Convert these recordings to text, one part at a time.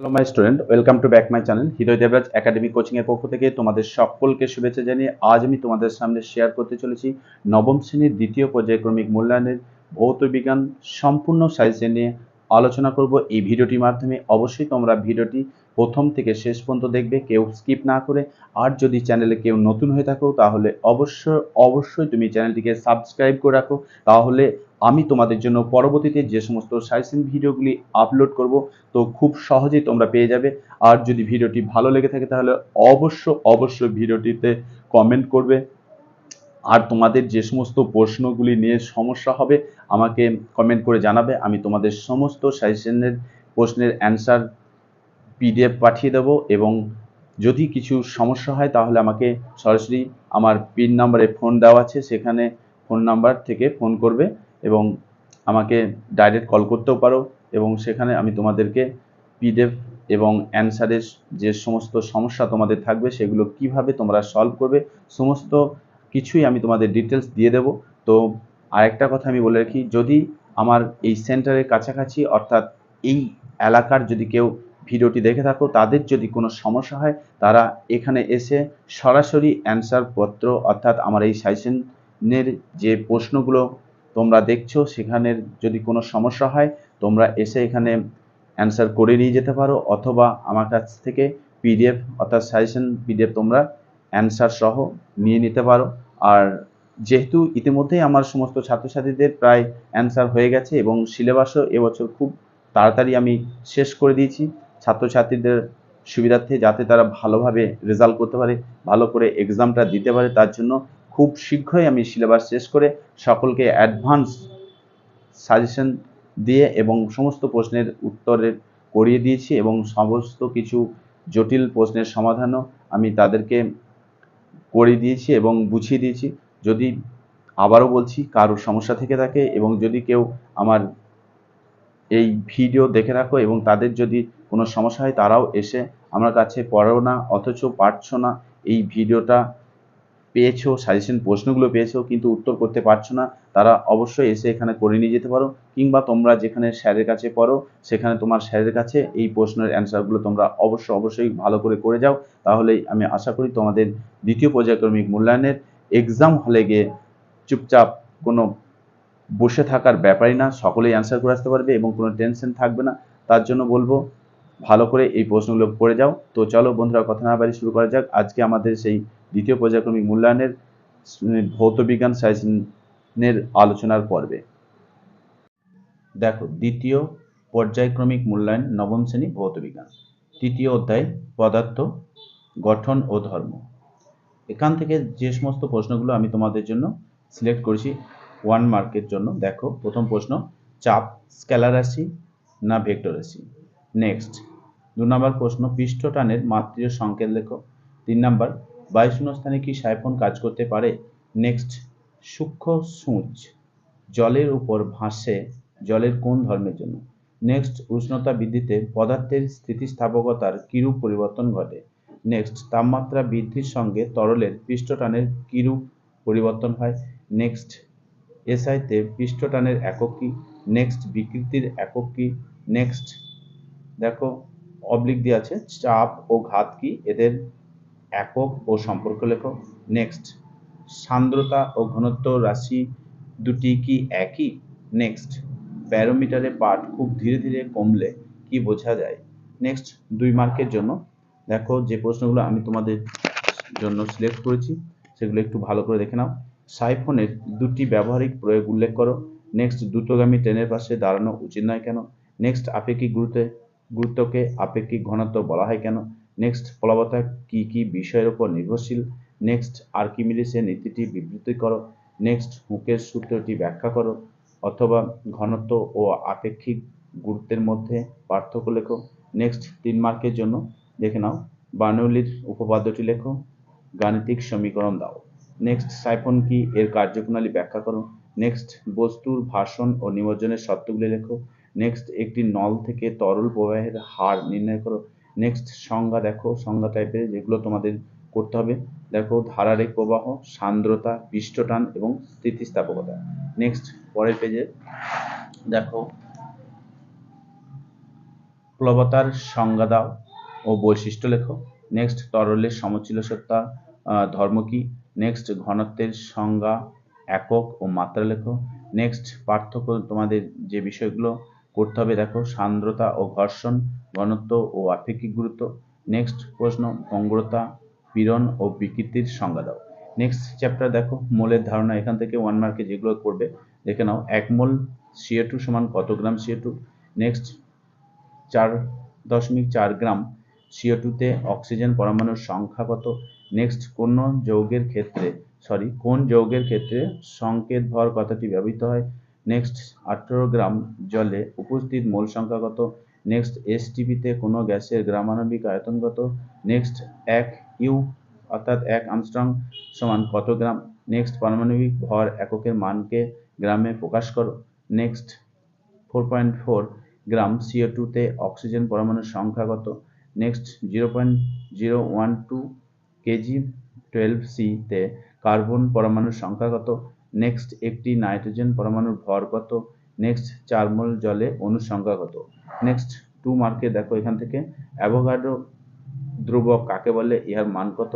Hello my student welcome to back my channel Hriday Debraj academy coaching এর পক্ষ থেকে তোমাদের সকলকে শুভেচ্ছা জানিয়ে আজ আমি তোমাদের সামনে শেয়ার করতে চলেছি নবম শ্রেণির দ্বিতীয় পর্যায়ক্রমিক মূল্যায়নের ভৌত বিজ্ঞান সম্পূর্ণ সাইজে নিয়ে আলোচনা করব। এই ভিডিওটির মাধ্যমে অবশ্যই তোমরা ভিডিওটি প্রথম থেকে শেষ পর্যন্ত দেখবে। কেউ স্কিপ না করে। আর যদি চ্যানেলে কেউ নতুন হয়ে থাকো, তাহলে অবশ্যই অবশ্যই তুমি চ্যানেলটিকে সাবস্ক্রাইব করে রাখো। তাহলে আমি তোমাদের জন্য পরবর্তীতে যে সমস্ত সাইসিন ভিডিওগুলি আপলোড করব, তো খুব সহজেই তোমরা পেয়ে যাবে। আর যদি ভিডিওটি ভালো লেগে থাকে তাহলে অবশ্য অবশ্য ভিডিওটিতে কমেন্ট করবে। আর তোমাদের যে সমস্ত প্রশ্নগুলি নিয়ে সমস্যা হবে, আমাকে কমেন্ট করে জানাবে। আমি তোমাদের সমস্ত সাজেশনের, প্রশ্নের অ্যান্সার পিডিএফ পাঠিয়ে দেবো এবং যদি কিছু সমস্যা হয় তাহলে আমাকে সরাসরি আমার পিন নাম্বারে ফোন দেওয়া আছে। সেখানে ফোন নাম্বার থেকে ফোন করবে। এবং আমাকে ডাইরেক্ট কল করতেও পারো এবং সেখানে আমি তোমাদেরকে পিডিএফ এবং অ্যান্সারের যে সমস্ত সমস্যা তোমাদের থাকবে সেগুলো কীভাবে তোমরা সলভ করবে সমস্ত কিছুই আমি তোমাদের ডিটেলস দিয়ে দেব। তো আরেকটা কথা আমি বলে রাখি, যদি আমার এই সেন্টারের কাছাকাছি অর্থাৎ এই এলাকার যদি কেউ ভিডিওটি দেখে থাকো, তাদের যদি কোনো সমস্যা হয়, তারা এখানে এসে সরাসরি অ্যান্সার পত্র অর্থাৎ আমার এই সাইসেনের যে প্রশ্নগুলো তোমরা দেখছ, সেখানের যদি কোনো সমস্যা হয়, তোমরা এসে এখানে অ্যান্সার করে নিয়ে যেতে পারো, অথবা আমার কাছ থেকে পিডিএফ অর্থাৎ সাজেশন পিডিএফ তোমরা অ্যান্সার সহ নিয়ে নিতে পারো। আর যেহেতু ইতিমধ্যেই আমার সমস্ত ছাত্রছাত্রীদের প্রায় অ্যান্সার হয়ে গেছে এবং সিলেবাসও এবছর খুব তাড়াতাড়ি আমি শেষ করে দিয়েছি, ছাত্রছাত্রীদের সুবিধার্থে যাতে তারা ভালোভাবে রেজাল্ট করতে পারে, ভালো করে এক্সামটা দিতে পারে, তার জন্য খুব শীঘ্রই আমি সিলেবাস শেষ করে সকলকে অ্যাডভান্স সাজেশন দিয়ে এবং সমস্ত প্রশ্নের উত্তরের করিয়ে দিয়েছি এবং সমস্ত কিছু জটিল প্রশ্নের সমাধানও আমি তাদেরকে করে দিয়েছি এবং বুঝিয়ে দিয়েছি। যদি আবারও বলছি কারোর সমস্যা থেকে থাকে এবং যদি কেউ আমার এই ভিডিও দেখে রাখো এবং তাদের যদি কোনো সমস্যা হয়, তারাও এসে আমার কাছে পড়ো না, অথচ পারছ না এই ভিডিওটা পেয়েছ সাজেশন প্রশ্নগুলো পেয়েছ, কিন্তু উত্তর করতে পারছ না, তারা অবশ্যই এসে এখানে করে নিয়ে যেতে পারো, কিংবা তোমরা যেখানে স্যারের কাছে পড়ো, সেখানে তোমার স্যারের কাছে এই প্রশ্নের অ্যান্সারগুলো তোমরা অবশ্যই অবশ্যই ভালো করে করে যাও তাহলেই আমি আশা করি তোমাদের দ্বিতীয় পর্যায়ক্রমিক মূল্যায়নের এক্সাম হলে গিয়ে চুপচাপ কোনো বসে থাকার ব্যাপারই না, সকলেই অ্যান্সার করে আসতে পারবে এবং কোনো টেনশন থাকবে না, তার জন্য বলব ভালো করে এই প্রশ্নগুলো পড়ে যাও। তো চলো বন্ধুরা, কথা না বাড়ি শুরু করা যাক। আজকে আমাদের সেই দ্বিতীয় পর্যায়ক্রমিক মূল্যায়নের ভৌত বিজ্ঞান সাইন্সের আলোচনার পর্বে। দেখো, দ্বিতীয় পর্যায়ক্রমিক মূল্যায়ন, নবম শ্রেণি ভৌত বিজ্ঞান। তৃতীয় অধ্যায়, পদার্থ, গঠন ও ধর্ম। এখান থেকে যে সমস্ত প্রশ্নগুলো আমি তোমাদের জন্য সিলেক্ট করেছি, ওয়ান মার্কের জন্য। দেখো, প্রথম প্রশ্ন, চাপ, স্কেলার রাশি না ভেক্টর রাশি? নেক্সট দু নম্বর প্রশ্ন, পৃষ্ঠটানের মাতৃয় সংকেত লেখো। তিন নম্বর বায়ুশূন্য স্থানে কি সাইফোন কাজ করতে পারে? নেক্সট সূক্ষ্ম সূচ, জলের উপর ভাসে জলের কোন ধর্মের জন্য? নেক্সট উষ্ণতা বৃদ্ধিতে পদার্থের স্থিতিস্থাপকতার কিরূপ পরিবর্তন ঘটে? নেক্সট তাপমাত্রা বৃদ্ধির সঙ্গে তরলের পৃষ্ঠটানের কিরূপ পরিবর্তন হয়? নেক্সট এসআইতে পৃষ্ঠটানের একক কি? নেক্সট বিকৃতির একক কি? নেক্সট দেখো অবলিক দিয়ে আছে, চাপ ও ঘাত কি? এদের একক ও সম্পর্ক লেখো। নেক্সট সান্দ্রতা ও ঘনত্ব রাশি দুটি কি একই? নেক্সট ব্যারোমিটারে পাঠ খুব ধীরে ধীরে কমলে কি বোঝা যায়? নেক্সট দুই মার্কের জন্য। দেখো, যে প্রশ্নগুলো আমি তোমাদের জন্য সিলেক্ট করেছি, সেগুলো একটু ভালো করে দেখে নাও। সাইফোনের দুটি ব্যবহারিক প্রয়োগ উল্লেখ করো। নেক্সট দ্রুতগামী ট্রেনের পাশে দাঁড়ানো উচিত নয় কেন? নেক্সট আপেক্ষিক গুরুত্বে গুরুত্বকে আপেক্ষিক ঘনত্ব বলা হয় কেন? নেক্সট প্লবতা কি কি বিষয়ের উপর নির্ভরশীল? নেক্সট আর্কিমিডিসের নীতিটি বিবৃতি করো। নেক্সট হুকের সূত্রটি ব্যাখ্যা করো। অথবা ঘনত্ব ও আপেক্ষিক গুরুত্বের মধ্যে পার্থক্য লেখো। নেক্সট তিন মার্কের জন্য দেখে নাও। বার্নৌলির উপপাদ্যটি লেখো। গাণিতিক সমীকরণ দাও। নেক্সট সাইফন কি এর কার্যপ্রণালী ব্যাখ্যা করো। নেক্সট বস্তুর ভাষণ ও নিমজ্জনের শর্তগুলি লেখো। নেক্সট একটি নল থেকে তরল প্রবাহের হার নির্ণয় করো। নেক্সট সংজ্ঞা দেখো। সংজ্ঞা টাইপের যেগুলো তোমাদের করতে হবে। দেখো ধারারেখ প্রবাহ, সান্দ্রতা, পৃষ্ঠটান এবং স্থিতিস্থাপকতা। নেক্সট পরের পেজে দেখো। প্লবতার সংজ্ঞা দাও ও বৈশিষ্ট্য লেখো। নেক্সট তরলের সমচিলসত্তা ধর্ম কি? নেক্সট ঘনত্বের সংজ্ঞা, একক ও মাত্রা লেখো। নেক্সট পার্থক্য তোমাদের যে বিষয়গুলো করতে হবে। দেখো, সান্দ্রতা ও ঘর্ষণ, ঘনত্ব ও আপেক্ষিক গুরুত্ব। নেক্সট প্রশ্ন, ভঙ্গুরতা, পীড়ন ও বিকৃতির সংজ্ঞা দাও। নেক্সট চ্যাপ্টার দেখো, মোলের ধারণা। এখান থেকে ওয়ান মার্কে যেগুলো করবে, দেখে নাও। এক মোল সিএ টু সমান কত গ্রাম সিএ টু নেক্সট চার দশমিক চার গ্রাম সিও টুতে অক্সিজেন পরমাণুর সংখ্যা কত? নেক্সট কোন যৌগের ক্ষেত্রে সরি কোন যৌগের ক্ষেত্রে সংকেত ভর কথাটি ব্যবহৃত হয়? নেক্সট আঠেরো গ্রাম জলে উপস্থিত মোল সংখ্যা কত নেক্সট এসটিপিতে কোনো গ্যাসের গ্রামাণবিক আয়তন কত নেক্সট এক ইউ অর্থাৎ এক আমস্ট্রং সমান কত গ্রাম? নেক্সট পারমাণবিক ভর এককের মানকে গ্রামে প্রকাশ করো। Next four point four gram CO টুতে অক্সিজেন পরমাণুর সংখ্যা কত next zero point zero one two KG twelve সিতে কার্বন পরমাণুর সংখ্যা কত নেক্সট একটি নাইট্রোজেন পরমাণুর ভর কত? নেক্সট চার মোল জলে অণুর সংখ্যা কত নেক্সট টু মার্কে দেখো এখান থেকে। অ্যাভোগাড্রো ধ্রুবক কাকে বলে? ইহার মান কত?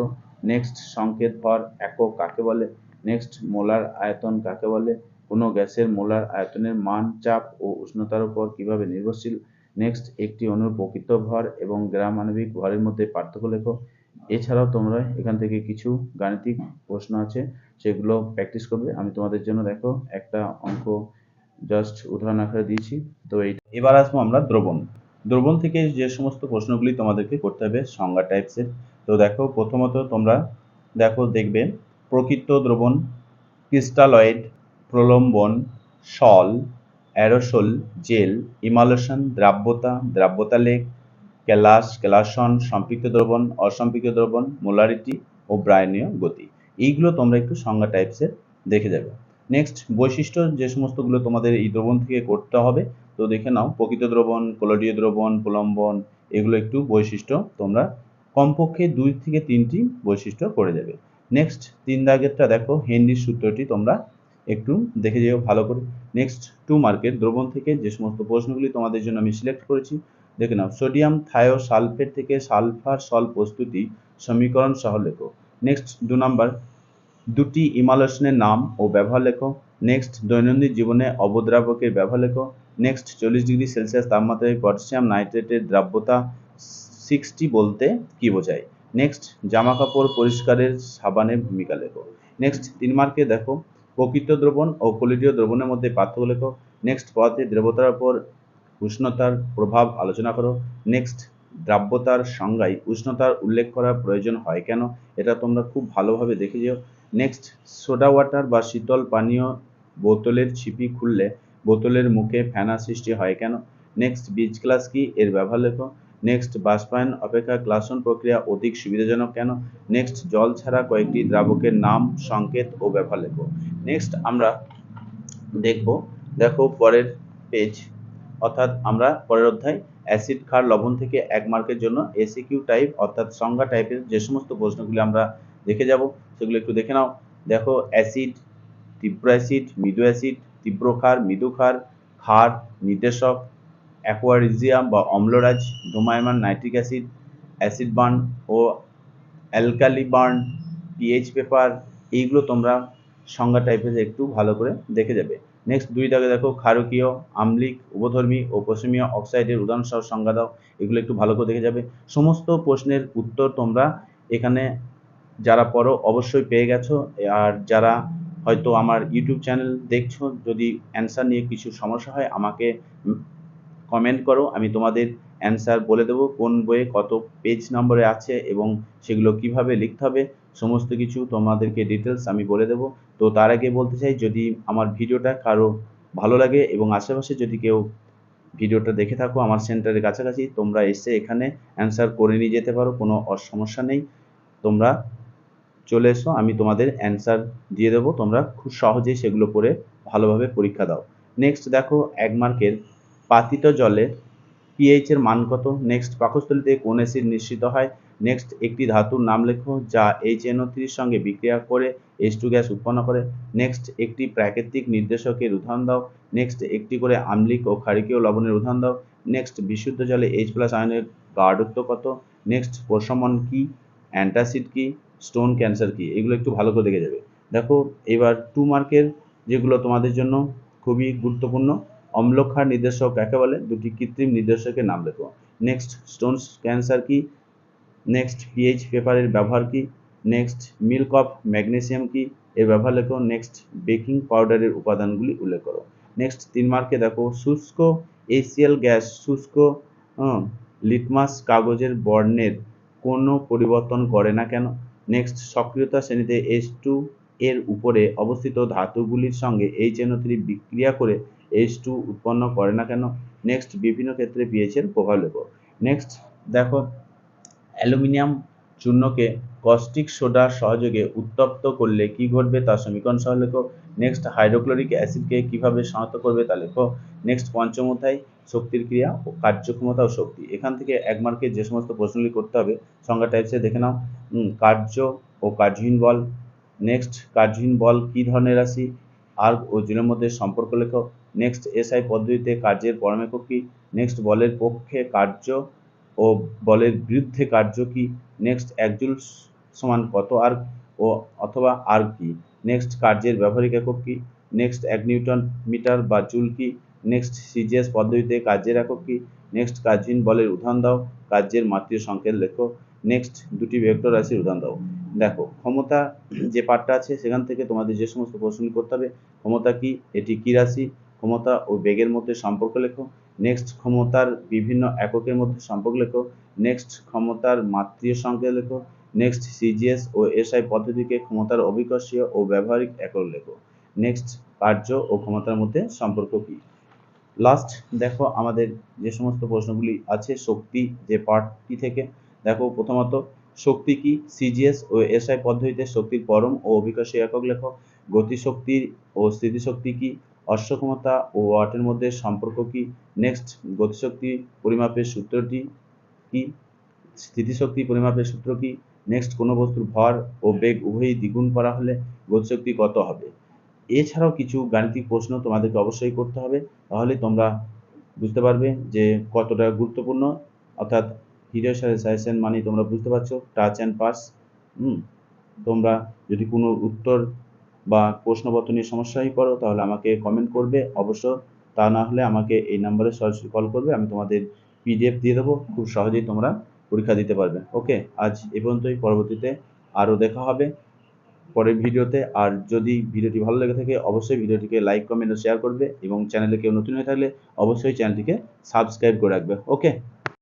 নেক্সট সংকেত ভর একক কাকে বলে? নেক্সট মোলার আয়তন কাকে বলে? কোনো গ্যাসের মোলার আয়তনের মান, চাপ ও উষ্ণতার উপর কীভাবে নির্ভরশীল? নেক্সট একটি অণুর প্রকৃত ভর এবং গ্রাম আণবিক ভরের মধ্যে পার্থক্য লেখো। এছাড়াও তোমরা এখান থেকে কিছু গাণিতিক প্রশ্ন আছে, সেগুলো প্র্যাকটিস করবে। আমি তোমাদের জন্য দেখো একটা অঙ্ক জাস্ট উদাহরণ আকারে দিয়েছি। তো এই এবার আসব আমরা দ্রবণ। দ্রবণ থেকে যে সমস্ত প্রশ্নগুলি তোমাদেরকে করতে হবে, সংজ্ঞা টাইপসের তো দেখো প্রথমত তোমরা দেখো দেখবে, প্রকৃত দ্রবণ ক্রিস্টালয়েড প্রলম্বন সল অ্যারোসোল জেল ইমালশন দ্রাব্যতা দ্রাব্যতা লেখ ক্যালাস ক্যালাসন সম্পৃক্ত দ্রবণ, অসম্পৃক্ত দ্রবণ, মোলারিটি ও ব্রায়নীয় গতি। এইগুলো তোমরা একটু সংজ্ঞা টাইপসের দেখে যাবে। নেক্সট বৈশিষ্ট্য, যে সমস্তগুলো তোমাদের এই দ্রবণ থেকে করতে হবে, তো দেখে নাও, প্রকৃত দ্রবণ কোলোডীয় দ্রবণ, প্রলম্বন, এগুলো একটু বৈশিষ্ট্য তোমরা কমপক্ষে দুই থেকে তিনটি বৈশিষ্ট্য করে যাবে নেক্সট তিন দাগেরটা দেখো, হেনরির সূত্রটি তোমরা একটু দেখে যেও ভালো করে। নেক্সট টু মার্কের দ্রবণ থেকে যে সমস্ত প্রশ্নগুলি তোমাদের জন্য আমি সিলেক্ট করেছি দেখে নাও। সোডিয়াম থায়ো সালফেট থেকে সালফার সল প্রস্তুতি সমীকরণ সহ লেখো। নেক্সট দু নাম্বার, দুটি ইমালশনের নাম ও ব্যবহার লেখো। নেক্সট দৈনন্দিন জীবনে অবদ্রাবকের ব্যবহার লেখো। নেক্সট চল্লিশ ডিগ্রি সেলসিয়াস তাপমাত্রায় পটাশিয়াম নাইট্রেটের দ্রাব্যতা সিক্সটি বলতে কি বোঝায়? নেক্সট জামা কাপড় পরিষ্কারের সাবানের ভূমিকা লেখো। নেক্সট তিন মার্কে দেখো। প্রকৃত দ্রবণ ও কলিডীয় দ্রবণের মধ্যে পার্থক্য লেখো। নেক্সট পদার্থের দ্রবতার উপর উষ্ণতার প্রভাব আলোচনা করো। নেক্সট দ্রাব্যতার সংজ্ঞায় উষ্ণতার উল্লেখ করার প্রয়োজন হয় কেন? এটা তোমরা খুব ভালোভাবে দেখে যেও। নেক্সট সোডা ওয়াটার বা শীতল পানীয় বোতলের ছিপি খুললে বোতলের মুখে ফেনা সৃষ্টি হয় কেন? নেক্সট বীজ ক্লাস কি? এর ব্যবহার লেখো। নেক্সট বাষ্পায়ন অপেক্ষা গ্লাসন প্রক্রিয়া অধিক সুবিধাজনক কেন? নেক্সট জল ছাড়া কয়েকটি দ্রাবকের নাম, সংকেত ও ব্যবহার লেখো। নেক্সট আমরা দেখব, দেখো পরের পেজ অর্থাৎ আমরা পরের অধ্যায় অ্যাসিড, ক্ষার, লবণ থেকে এক মার্কের জন্য এসিকিউ টাইপ অর্থাৎ সংজ্ঞা টাইপের যে সমস্ত প্রশ্নগুলি আমরা দেখে যাব, সেগুলো একটু দেখে নাও। দেখো, অ্যাসিড, তীব্র অ্যাসিড, মৃদু অ্যাসিড, তীব্র ক্ষার, মৃদু ক্ষার ক্ষার, নির্দেশক অ্যাকোয়ারিজিয়াম বা অম্লরাজ ধুমায়মান নাইট্রিক অ্যাসিড অ্যাসিড বার্ন ও অ্যালকালি বার্ন পিএইচ পেপার এইগুলো তোমরা সংজ্ঞা টাইপের একটু ভালো করে দেখে যাবে। নেক্সট দুই দাগে দেখো ক্ষারকীয়, আম্লিক উপধর্মী ও পশ্চিমীয় অক্সাইডের উদাহরণ সহ সংজ্ঞা দাও। এগুলো একটু ভালো করে দেখে যাবে। সমস্ত প্রশ্নের উত্তর তোমরা এখানে যারা পড়ো অবশ্যই পেয়ে গেছো। আর যারা হয়তো আমার ইউটিউব চ্যানেল দেখছ, যদি অ্যান্সার নিয়ে কিছু সমস্যা হয়, আমাকে কমেন্ট করো। আমি তোমাদের অ্যান্সার বলে দেবো কোন বইয়ে কত পেজ নম্বরে আছে এবং সেগুলো কীভাবে লিখতে হবে। সমস্ত কিছু তোমাদেরকে ডিটেলস আমি বলে দেবো। তো তার আগে বলতে চাই, যদি আমার ভিডিওটা কারও ভালো লাগে এবং আশেপাশে যদি কেউ ভিডিওটা দেখে থাকো আমার সেন্টারের কাছাকাছি, তোমরা এসে এখানে অ্যান্সার করে নিয়ে যেতে পারো, কোনো সমস্যা নেই। তোমরা চলে এসো, আমি তোমাদের অ্যান্সার দিয়ে দেবো। তোমরা খুব সহজেই সেগুলো করে ভালোভাবে পরীক্ষা দাও। নেক্সট দেখো, এক মার্কের পাতিত জলে পিএইচ এর মান কত? নেক্সট পাকস্থলীতে কোন অ্যাসিড নিশ্চিত হয়? নেক্সট একটি ধাতুর নাম লেখো যা এইচ এনও থ্রির সঙ্গে বিক্রিয়া করে এইচ টু গ্যাস উৎপন্ন করে। নেক্সট একটি প্রাকৃতিক নির্দেশকের উদাহরণ দাও। নেক্সট একটি করে আম্লিক ও ক্ষারিকীয় লবণের উদাহরণ দাও। নেক্সট বিশুদ্ধ জলে এইচ প্লাস আয়নের গাঢ়ত্ব কত? নেক্সট প্রশমন কি? অ্যান্টাসিড কি? স্টোন ক্যান্সার কি? এগুলো একটু ভালো করে দেখে যাবে। দেখো, এবার টু মার্কের যেগুলো তোমাদের জন্য খুবই গুরুত্বপূর্ণ। অম্লক্ষার নির্দেশক কাকে বলে? দুটি কৃত্রিম নির্দেশকের নাম লেখো। নেক্সট স্টোন ক্যান্সার কি? নেক্সট পিএইচ পেপারের ব্যবহার কি? নেক্সট মিল্ক অফ ম্যাগনেসিয়াম কি? এর ব্যবহার লেখো। নেক্সট বেকিং পাউডারের উপাদানগুলি উল্লেখ করো। নেক্সট তিন মার্কে দেখো। শুষ্ক এসিএল গ্যাস, শুষ্ক লিটমাস কাগজের বর্ণের কোনো পরিবর্তন করে না কেন? নেক্সট সক্রিয়তা শ্রেণীতে এইচ টু এর উপরে অবস্থিত ধাতুগুলির সঙ্গে এইচ এনও থ্রি বিক্রিয়া করে এইচ টু উৎপন্ন করে না কেন? নেক্সট বিভিন্ন ক্ষেত্রে পিএইচ এর প্রভাব লেখো। নেক্সট দেখো অ্যালুমিনিয়াম চূর্ণকে কস্টিক সোডার সহযোগে উত্তপ্ত করলে কি ঘটবে তার সমীকরণ সহ লেখো। নেক্সট, হাইড্রোক্লোরিক অ্যাসিডকে কীভাবে শনাক্ত করবে তা লেখো। নেক্সট, পঞ্চম অধ্যায়, শক্তির ক্রিয়া ও কার্যক্ষমতা ও শক্তি। এখান থেকে এক মার্কে যে সমস্ত প্রশ্নগুলি করতে হবে, সংজ্ঞা টাইপসে দেখে নাও। কার্য ও কার্যহীন বল। নেক্সট, কার্যহীন বল কি ধরনের রাশি? আর্গ ও জুলের মধ্যে সম্পর্ক লেখো। নেক্সট, এসআই পদ্ধতিতে কার্যের পরমেকক কি? নেক্সট, বলের পক্ষে কার্য ও বলের বিরুদ্ধে কার্য কি? নেক্সট এক জুল সমান কত আর্গ ও অথবা আর্গ কি? নেক্সট কার্যের ব্যবহারিক একক কি? নেক্সট এক নিউটন মিটার বা জুল কি? নেক্সট সিজিএস পদ্ধতিতে কার্যের একক কি? নেক্সট কার্যহীন বলের উদাহরণ দাও। কার্যের মাত্রীয় সংকেত লেখো। নেক্সট দুটি ভেক্টর রাশির উদাহরণ দাও। দেখো, ক্ষমতা যে পার্টটা আছে, সেখান থেকে তোমাদের যে সমস্ত প্রশ্নগুলি করতে হবে, ক্ষমতা কি? এটি কি রাশি? ক্ষমতা ও বেগের মধ্যে সম্পর্ক লেখো। নেক্সট ক্ষমতার বিভিন্ন এককের মধ্যে সম্পর্ক লেখো। নেক্সট ক্ষমতার মাত্রীয় সংকেত লেখো। নেক্সট সিজিএস ও এসআই পদ্ধতিকে ক্ষমতার অভিকর্ষীয় ও ব্যবহারিক একক লেখো। নেক্সট কার্য ও ক্ষমতার মধ্যে সম্পর্ক কি? লাস্ট দেখো আমাদের যে সমস্ত প্রশ্নগুলি আছে, শক্তি যে পার্টটি থেকে, দেখো প্রথমত শক্তি কি? সিজিএস ও এসআই পদ্ধতিতে শক্তির পরম ও অভিকর্ষী একক লেখো। গতিশক্তি ও স্থিতিশক্তি কি? অশ্বক্ষমতা ও ওয়াটের মধ্যে সম্পর্ক কি? নেক্সট গতিশক্তি পরিমাপের সূত্রটি কি? স্থিতিশক্তি পরিমাপের সূত্র কি? নেক্সট কোনো বস্তুর ভর ও বেগ উভয়ই দ্বিগুণ করা হলে গতিশক্তি কত হবে? এছাড়াও কিছু গাণিতিক প্রশ্ন তোমাদেরকে অবশ্যই করতে হবে। তাহলে তোমরা বুঝতে পারবে যে কতটা গুরুত্বপূর্ণ। অর্থাৎ হিরো সাজেশন মানে তোমরা বুঝতে পারছ টাচ অ্যান্ড পাস তোমরা যদি কোনো উত্তর বা প্রশ্নপত্র নিয়ে সমস্যায় পড়ো, তাহলে আমাকে কমেন্ট করবে। অবশ্য তা না হলে আমাকে এই নাম্বারে সরাসরি কল করবে, আমি তোমাদের পিডিএফ দিয়ে দেবো, খুব সহজেই তোমরা পরীক্ষা দিতে পারবে। ওকে আজ এ পর্যন্তই, পরবর্তীতে আরও দেখা হবে পরের ভিডিওতে। আর যদি ভিডিওটি ভালো লেগে থাকে, অবশ্যই ভিডিওটিকে লাইক কমেন্ট ও শেয়ার করবে এবং চ্যানেলে কেউ নতুন হয়ে থাকলে অবশ্যই চ্যানেলটিকে সাবস্ক্রাইব করে রাখবে। ওকে